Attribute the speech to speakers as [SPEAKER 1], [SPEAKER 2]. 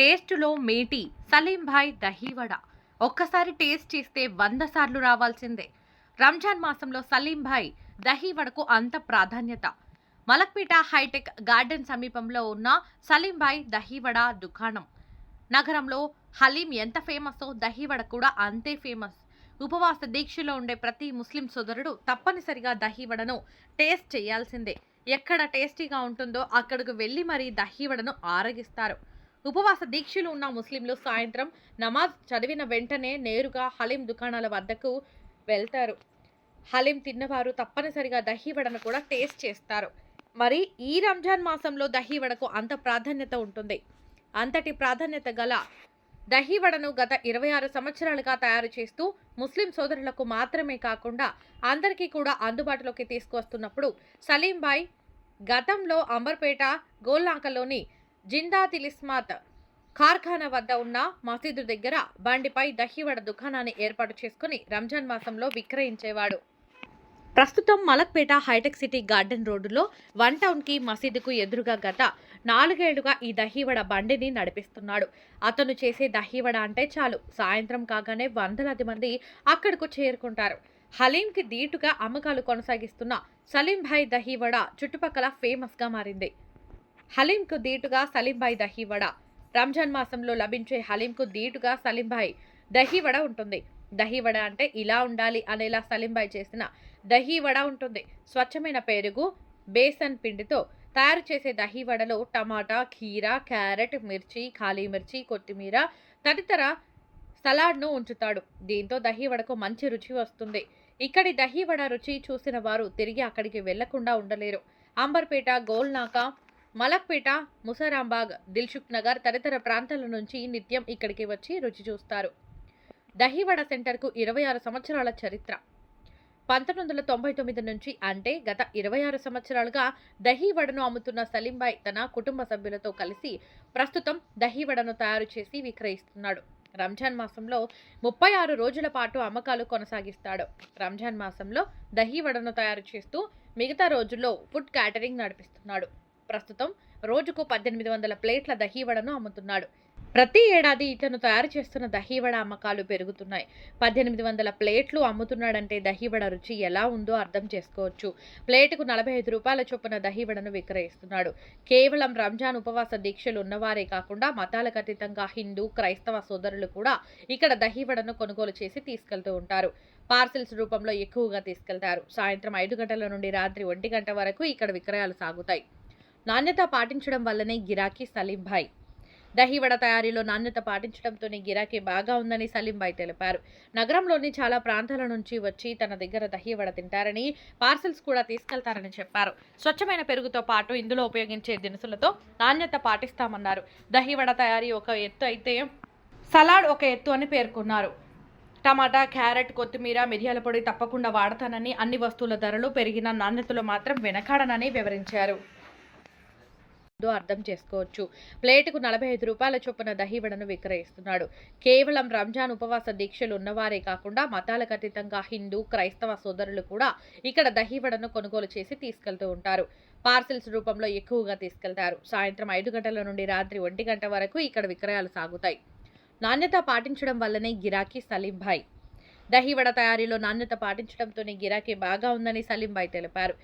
[SPEAKER 1] టేస్టులో మేటి సలీంభాయ్ దహీవడ. ఒక్కసారి టేస్ట్ చేస్తే వంద సార్లు రావాల్సిందే. రంజాన్ మాసంలో సలీంభాయ్ దహీవడకు అంత ప్రాధాన్యత. మలక్పేట హైటెక్ గార్డెన్ సమీపంలో ఉన్న సలీంభాయ్ దహీవడ దుకాణం. నగరంలో హలీం ఎంత ఫేమసో దహీవడ కూడా అంతే ఫేమస్. ఉపవాస దీక్షలో ఉండే ప్రతి ముస్లిం సోదరుడు తప్పనిసరిగా దహీవడను టేస్ట్ చేయాల్సిందే. ఎక్కడ టేస్టీగా ఉంటుందో అక్కడకు వెళ్ళి మరీ దహీవడను ఆరగిస్తారు. ఉపవాస దీక్షలు ఉన్న ముస్లింలు సాయంత్రం నమాజ్ చదివిన వెంటనే నేరుగా హలీం దుకాణాల వద్దకు వెళ్తారు. హలీం తిన్నవారు తప్పనిసరిగా దహీవడను కూడా టేస్ట్ చేస్తారు. మరి ఈ రంజాన్ మాసంలో దహీవడకు అంత ప్రాధాన్యత ఉంటుంది. అంతటి ప్రాధాన్యత గల దహీవడను గత ఇరవై ఆరు సంవత్సరాలుగా తయారు చేస్తూ ముస్లిం సోదరులకు మాత్రమే కాకుండా అందరికీ కూడా అందుబాటులోకి తీసుకువస్తున్నప్పుడు సలీంబాయ్ గతంలో అంబర్పేట గోల్నాకలోని జిందా తిలిస్మాత్ కార్ఖానా వద్ద ఉన్న మసీదు దగ్గర బండిపై దహివడ దుకాణాన్ని ఏర్పాటు చేసుకుని రంజాన్ మాసంలో విక్రయించేవాడు. ప్రస్తుతం మలక్పేట హైటెక్ సిటీ గార్డెన్ రోడ్డులో వన్ టౌన్కి మసీదుకు ఎదురుగా గత నాలుగేళ్ళుగా ఈ దహీవడ బండిని నడిపిస్తున్నాడు. అతను చేసే దహీవడ అంటే చాలు. సాయంత్రం కాగానే వందలాది మంది అక్కడకు చేరుకుంటారు. హలీంకి దీటుగా అమ్మకాలు కొనసాగిస్తున్న సలీంభాయ్ దహీవడ చుట్టుపక్కల ఫేమస్గా మారింది. హలీంకు దీటుగా సలీంబాయి దహీవడ. రంజాన్ మాసంలో లభించే హలీంకు దీటుగా సలీంబాయి దహీవడ ఉంటుంది. దహీవడ అంటే ఇలా ఉండాలి అనేలా సలీంబాయ్ చేసిన దహీవడ ఉంటుంది. స్వచ్ఛమైన పెరుగు బేసన్ పిండితో తయారు చేసే దహీవడలో టమాటా కీరా క్యారెట్ మిర్చి ఖాళీ మిర్చి కొత్తిమీర తదితర సలాడ్ను ఉంచుతాడు. దీంతో దహీవడకు మంచి రుచి వస్తుంది. ఇక్కడి దహీవడ రుచి చూసిన వారు తిరిగి అక్కడికి వెళ్ళకుండా ఉండలేరు. అంబర్పేట గోల్నాక మలక్పేట ముసరాంబాగ్ దిల్షుక్ నగర్ తదితర ప్రాంతాల నుంచి నిత్యం ఇక్కడికి వచ్చి రుచి చూస్తారు. దహివడ సెంటర్కు ఇరవై ఆరు సంవత్సరాల చరిత్ర. పంతొమ్మిది వందల తొంభై తొమ్మిది నుంచి అంటే గత ఇరవై ఆరు సంవత్సరాలుగా దహీవడను అమ్ముతున్న సలీంబాయ్ తన కుటుంబ సభ్యులతో కలిసి ప్రస్తుతం దహీవడను తయారు చేసి విక్రయిస్తున్నాడు. రంజాన్ మాసంలో ముప్పై ఆరు రోజుల పాటు అమ్మకాలు కొనసాగిస్తాడు. రంజాన్ మాసంలో దహీవడను తయారు చేస్తూ మిగతా రోజుల్లో ఫుడ్ క్యాటరింగ్ నడిపిస్తున్నాడు. ప్రస్తుతం రోజుకు పద్దెనిమిది వందల ప్లేట్ల దహీవడను అమ్ముతున్నాడు. ప్రతి ఏడాది ఇతను తయారు చేస్తున్న దహీవడ అమ్మకాలు పెరుగుతున్నాయి. పద్దెనిమిది వందల ప్లేట్లు అమ్ముతున్నాడంటే దహీవడ రుచి ఎలా ఉందో అర్థం చేసుకోవచ్చు. ప్లేటుకు నలభై ఐదు రూపాయల చొప్పున దహీవడను విక్రయిస్తున్నాడు. కేవలం రంజాన్ ఉపవాస దీక్షలు ఉన్నవారే కాకుండా మతాలకు అతీతంగా హిందూ క్రైస్తవ సోదరులు కూడా ఇక్కడ దహీవడను కొనుగోలు చేసి తీసుకెళ్తూ ఉంటారు. పార్సిల్స్ రూపంలో ఎక్కువగా తీసుకెళ్తారు. సాయంత్రం ఐదు గంటల నుండి రాత్రి ఒంటి గంట వరకు ఇక్కడ విక్రయాలు సాగుతాయి. నాణ్యత పాటించడం వల్లనే గిరాకీ సలీంభాయ్. దహివడ తయారీలో నాణ్యత పాటించడంతోనే గిరాకీ బాగా ఉందని సలీంబాయ్ తెలిపారు. నగరంలోని చాలా ప్రాంతాల నుంచి వచ్చి తన దగ్గర దహివడ తింటారని పార్సల్స్ కూడా తీసుకెళ్తారని చెప్పారు. స్వచ్ఛమైన పెరుగుతో పాటు ఇందులో ఉపయోగించే దినుసులతో నాణ్యత పాటిస్తామన్నారు. దహివడ తయారీ ఒక ఎత్తు అయితే సలాడ్ ఒక ఎత్తు అని పేర్కొన్నారు. టమాటా క్యారెట్ కొత్తిమీర మిరియాల పొడి తప్పకుండా వాడతానని అన్ని వస్తువుల ధరలు పెరిగిన నాణ్యతలో మాత్రం వెనకాడనని వివరించారు. ఉందో అర్థం చేసుకోవచ్చు. ప్లేటుకు నలభై ఐదు రూపాయల చొప్పున దహీవడను విక్రయిస్తున్నాడు. కేవలం రంజాన్ ఉపవాస దీక్షలు ఉన్నవారే కాకుండా మతాలకు అతీతంగా హిందూ క్రైస్తవ సోదరులు కూడా ఇక్కడ దహీవడను కొనుగోలు చేసి తీసుకెళ్తూ ఉంటారు. పార్సిల్స్ రూపంలో ఎక్కువగా తీసుకెళ్తారు. సాయంత్రం ఐదు గంటల నుండి రాత్రి ఒంటి గంట వరకు ఇక్కడ విక్రయాలు సాగుతాయి. నాణ్యత పాటించడం వల్లనే గిరాకీ సలీంభాయ్. దహీవడ తయారీలో నాణ్యత పాటించడంతోనే గిరాకీ బాగా ఉందని సలీంభాయ్ తెలిపారు.